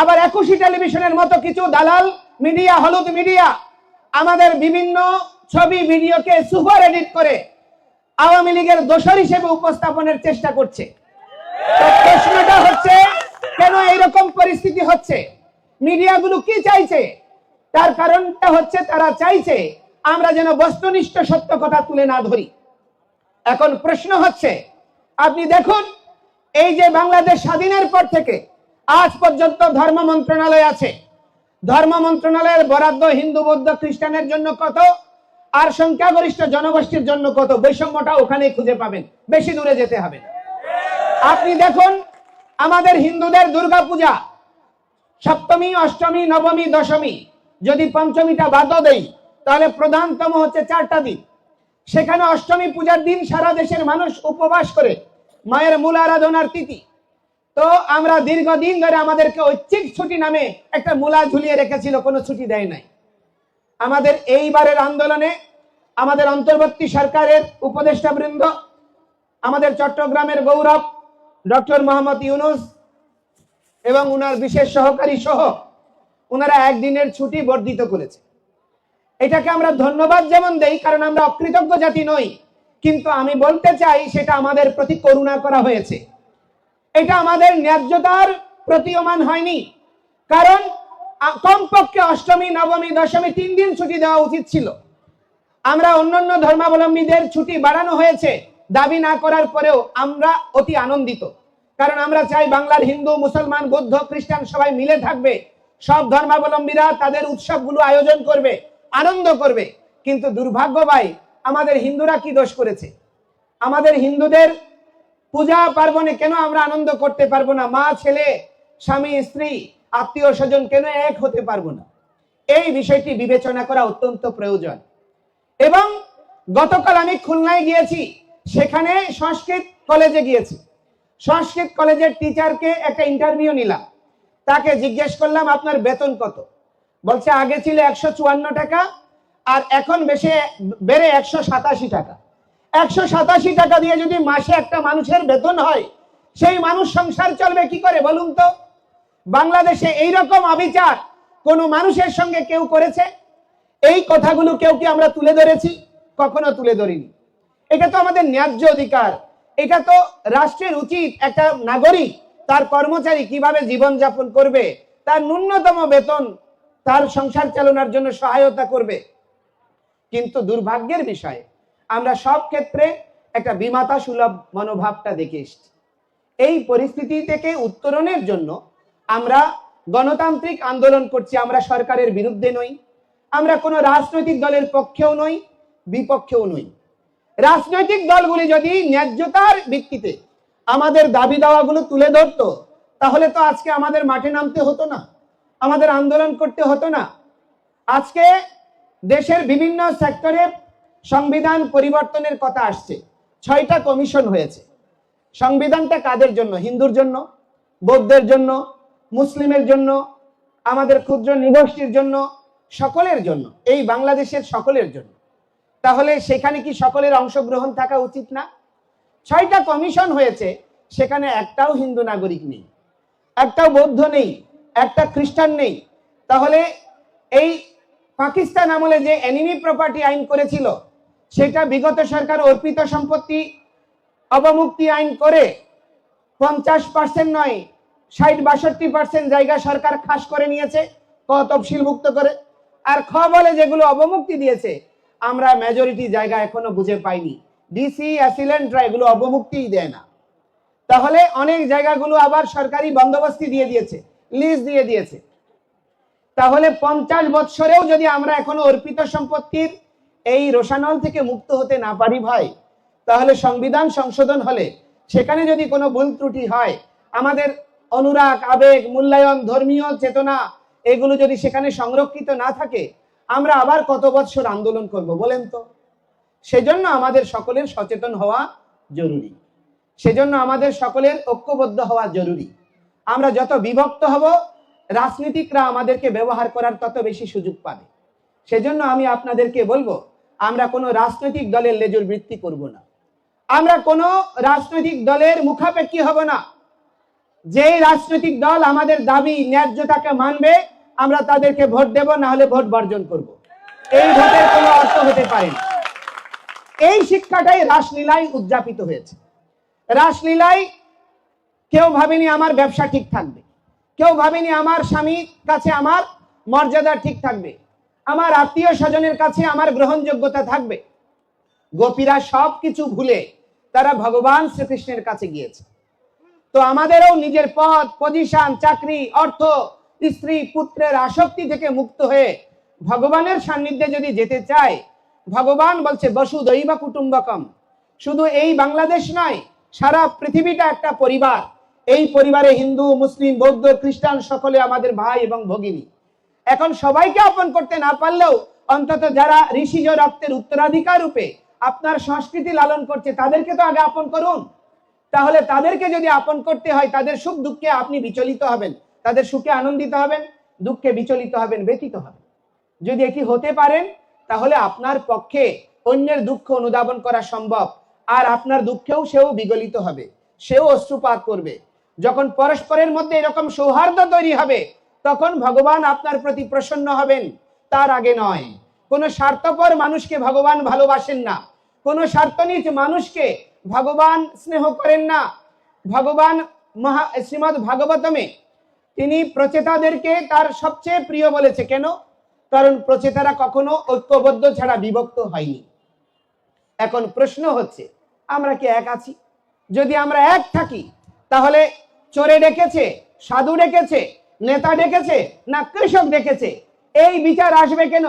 আবার একুশি টেলিভিশনের মতো কিছু দালাল মিডিয়া, হলুদ মিডিয়া, আমাদের বিভিন্ন ছবি, ভিডিওকে সুপার এডিট করে আওয়ামী লীগের দোষর হিসেবে উপস্থাপনের চেষ্টা করছে। প্রশ্নটা হচ্ছে, কেন এইরকম পরিস্থিতি হচ্ছে? মিডিয়াগুলো কি চাইছে? তার কারণটা হচ্ছে, তারা চাইছে আমরা যেন বস্তুনিষ্ঠ সত্য কথা তুলে না ধরি। এখন প্রশ্ন হচ্ছে, আপনি দেখুন, এই যে বাংলাদেশ স্বাধীনের পর থেকে আজ পর্যন্ত ধর্ম মন্ত্রণালয় আছে। ধর্ম মন্ত্রণালয়ের বরাদ্দ হিন্দু, বৌদ্ধ, খ্রিস্টানের জন্য কত? আর সংখ্যাগরিষ্ঠ জনগোষ্ঠীর জন্য কত? বৈষম্যটা ওখানে খুঁজে পাবেন। বেশি দূরে যেতে হবে আপনি দেখুন, আমাদের হিন্দুদের দুর্গা পূজা সপ্তমী, অষ্টমী, নবমী, দশমী, যদি পঞ্চমীটা বাদও দেই, তাহলে প্রধানতম হচ্ছে চারটা দিন। সেখানে অষ্টমী পূজার দিন সারা দেশের মানুষ উপবাস করে, মায়ের মূল আরাধনার তিথি। তো আমরা দীর্ঘদিন ধরে আমাদেরকে ঐচ্ছিক ছুটি নামে একটা মূলা ঝুলিয়ে রেখেছিল, কোনো ছুটি দেয় নাই। আমাদের এইবারের আন্দোলনে আমাদের অন্তর্বর্তী সরকারের উপদেষ্টা বৃন্দ, আমাদের চট্টগ্রামের গৌরব, ডক্টর মোহাম্মদ ইউনুস এবং উনার বিশেষ সহকারী সহ ওনারা একদিনের ছুটি বর্ধিত করেছে। এটাকে আমরা ধন্যবাদ যেমন দেই, কারণ আমরা অকৃতজ্ঞ জাতি নই, কিন্তু আমি বলতে চাই সেটা আমাদের প্রতি করুণা করা হয়েছে। এটা আমাদের ন্যায্যতার প্রতীয়মান হয়নি। কারণ কমপক্ষে অষ্টমী, নবমী, দশমী তিন দিন ছুটি দেওয়া উচিত ছিল। আমরা অন্যান্য ধর্মাবলম্বীদের ছুটি বাড়ানো হয়েছে, দাবি না করার পরেও আমরা অতি আনন্দিত। কারণ আমরা চাই বাংলার হিন্দু, মুসলমান, বৌদ্ধ, খ্রিস্টান সবাই মিলে থাকবে। সব ধর্মাবলম্বীরা তাদের উৎসবগুলো আয়োজন করবে, আনন্দ করবে। কিন্তু দুর্ভাগ্য ভাই, আমাদের হিন্দুরা কি দোষ করেছে? আমাদের হিন্দুদের পূজা পার্বণে কেন আমরা আনন্দ করতে পারব না? মা, ছেলে, স্বামী, স্ত্রী, আত্মীয় স্বজন কেন এক হতে পারব না? এই বিষয়টি বিবেচনা করা অত্যন্ত প্রয়োজন। এবং গতকাল আমি খুলনায় গিয়েছি, সেখানে সংস্কৃত কলেজে গিয়েছি। সংস্কৃত কলেজের টিচারকে একটা ইন্টারভিউ নিলাম। তাকে জিজ্ঞেস করলাম, আপনার বেতন কত? বলছে, আগে ছিল একশো চুয়ান্ন টাকা, আর এখন বেশি, বেড়ে একশো সাতাশি টাকা। একশো সাতাশি টাকা দিয়ে যদি মাসে একটা মানুষের বেতন হয়, সেই মানুষ সংসার চলবে কি করে বলুন তো? বাংলাদেশে এই রকম অবিচার কোনো মানুষের সঙ্গে কেউ করেছে? এই কথাগুলো কেউ কি আমরা তুলে ধরেছি? কখনো তুলে ধরিনি। এটা তো আমাদের ন্যায্য অধিকার। এটা তো রাষ্ট্রের উচিত একটা নাগরিক তার কর্মচারী কীভাবে জীবন যাপন করবে, তার ন্যূনতম বেতন, তার সংসার চালানোর জন্য সহায়তা করবে। কিন্তু দুর্ভাগ্যের বিষয় আমরা সব ক্ষেত্রে একটা বিমাতা সুলভ মনোভাবটা দেখে এসছি। এই পরিস্থিতি থেকে উত্তরণের জন্য আমরা গণতান্ত্রিক আন্দোলন করছি, আমরা সরকারের বিরুদ্ধে নই, আমরা কোনো রাজনৈতিক দলের পক্ষেও নই, বিপক্ষেও নই। রাজনৈতিক দলগুলি যদি ন্যায্যতার ভিত্তিতে আমাদের দাবি দাওয়াগুলো তুলে ধরতো, তাহলে তো আজকে আমাদের মাঠে নামতে হতো না, আমাদের আন্দোলন করতে হতো না। আজকে দেশের বিভিন্ন সেক্টরে সংবিধান পরিবর্তনের কথা আসছে। ছয়টা কমিশন হয়েছে। সংবিধানটা কাদের জন্য? হিন্দুর জন্য? বৌদ্ধের জন্য? মুসলিমের জন্য? আমাদের ক্ষুদ্র নিগোষ্ঠীর জন্য? সকলের জন্য? এই বাংলাদেশের সকলের জন্য। তাহলে সেখানে কি সকলের অংশগ্রহণ থাকা উচিত না? ছয়টা কমিশন হয়েছে, সেখানে একটাও হিন্দু নাগরিক নেই, একটাও বৌদ্ধ নেই, একটা খ্রিস্টান নেই। তাহলে এই পাকিস্তান আমলে যে এনিমি প্রপার্টি আইন করেছিল সেটা বিগত সরকার অর্পিত সম্পত্তি অবমুক্তি আইন করে পঞ্চাশ পার্সেন্ট নয় ষাট বাষট্টি পার্সেন্ট জায়গা সরকার খাস করে নিয়েছে, ক তফসিলভুক্ত করে। আর খ বলে যেগুলো অবমুক্তি দিয়েছে, আমরা মেজরিটি জায়গা এখনও বুঝে পাইনি। ডিসি অ্যাসিলেন্টরা এগুলো অবমুক্তিই দেয় না। তাহলে অনেক জায়গাগুলো আবার সরকারি বন্দোবস্তি দিয়ে দিয়েছে লিজ দিয়ে দিয়েছে। তাহলে পঞ্চাশ বৎসরেও যদি আমরা এখনও অর্পিত সম্পত্তির এই রোশানল থেকে মুক্ত হতে না পারি ভাই। তাহলে সংবিধান সংশোধন হলে সেখানে যদি কোনো ভুল ত্রুটি হয়, আমাদের অনুরাগ, আবেগ, মূল্যায়ন, ধর্মীয় চেতনা, এগুলো যদি সেখানে সংরক্ষিত না থাকে, আমরা আবার কত বৎসর আন্দোলন করব বলেন তো? সেজন্য আমাদের সকলের সচেতন হওয়া জরুরি। সেজন্য আমাদের সকলের ঐক্যবদ্ধ হওয়া জরুরি। আমরা যত বিভক্ত হব, রাজনীতিকরা আমাদেরকে ব্যবহার করার তত বেশি সুযোগ পাবে। সেজন্য আমি আপনাদেরকে বলব, আমরা কোনো রাজনৈতিক দলের লেজুর বৃত্তি করব না। আমরা কোনো রাজনৈতিক দলের মুখাপেক্ষী হব না। যেই রাজনৈতিক দল আমাদের দাবি ন্যায্যতাকে মানবে, আমরা তাদেরকে ভোট দেব না হলে ভোট বর্জন করব। এই ভোটের কোনো অর্থ হতে পারে না। এই শিক্ষাটাই রাসলীলায় উদযাপিত হয়েছে। রাসলীলায় কেউ ভাবেনি আমার ব্যবসা ঠিক থাকবে। কেউ ভাবেনি আমার স্বামীর কাছে আমার মর্যাদা ঠিক থাকবে। আমার আত্মীয় স্বজনের কাছে আমার গ্রহণযোগ্যতা থাকবে। গোপীরা সব কিছু ভুলে তারা ভগবান শ্রীকৃষ্ণের কাছে গিয়েছে। তো আমাদেরও নিজের পদ পজিশন চাকরি, অর্থ, স্ত্রী, পুত্রের আসক্তি থেকে মুক্ত হয়ে ভগবানের সান্নিধ্যে যদি যেতে চায় ভগবান বলছে বসু দৈবা কুটুম্বকম। শুধু এই বাংলাদেশ নয়, সারা পৃথিবীটা একটা পরিবার। এই পরিবারে হিন্দু, মুসলিম, বৌদ্ধ, খ্রিস্টান সকলে আমাদের ভাই এবং ভগিনী। এখন সবাইকে আপন করতে না পারলেও অন্তত যারা ঋষিজ রক্তের উত্তরাধিকার রূপে আপনার সংস্কৃতি লালন করছে, তাদেরকে তো আগে আপন করুন। তাহলে তাদেরকে যদি আপন করতে হয়, তাদের সুখ দুঃখে আপনি বিচলিত হবেন, তাদের সুখে আনন্দিত হবেন, দুঃখে বিচলিত হবেন ব্যতীত হবেন। যদি এটি হতে পারেন, তাহলে আপনার পক্ষে অন্যের দুঃখ অনুধাবন করা সম্ভব, আর আপনার দুঃখেও সেও বিগলিত হবে, সেও অশ্রুপাত করবে। যখন পরস্পরের মধ্যে এরকম সৌহার্দ্য তৈরি হবে তখন ভগবান আপনার প্রতি প্রসন্ন হবেন। তার আগে নয়। কোন স্বার্থপর মানুষকে ভগবান ভালোবাসেন না। কোন স্বার্থনীত মানুষকে ভগবান স্নেহ করেন না। ভগবান মহা, শ্রীমদ ভাগবতমে তিনি প্রচেতাদেরকে তার সবচেয়ে প্রিয় বলেছে। কেন? কারণ প্রচেতারা কখনো ঐক্যবদ্ধ ছাড়া বিভক্ত হয়নি। এখন প্রশ্ন হচ্ছে, আমরা কি এক আছি? যদি আমরা এক থাকি, তাহলে চোরে ডেকেছে, সাধু ডেকেছে নেতা ডেকেছে না কৃষক ডেকেছে? এই বিচার আসবে কেন?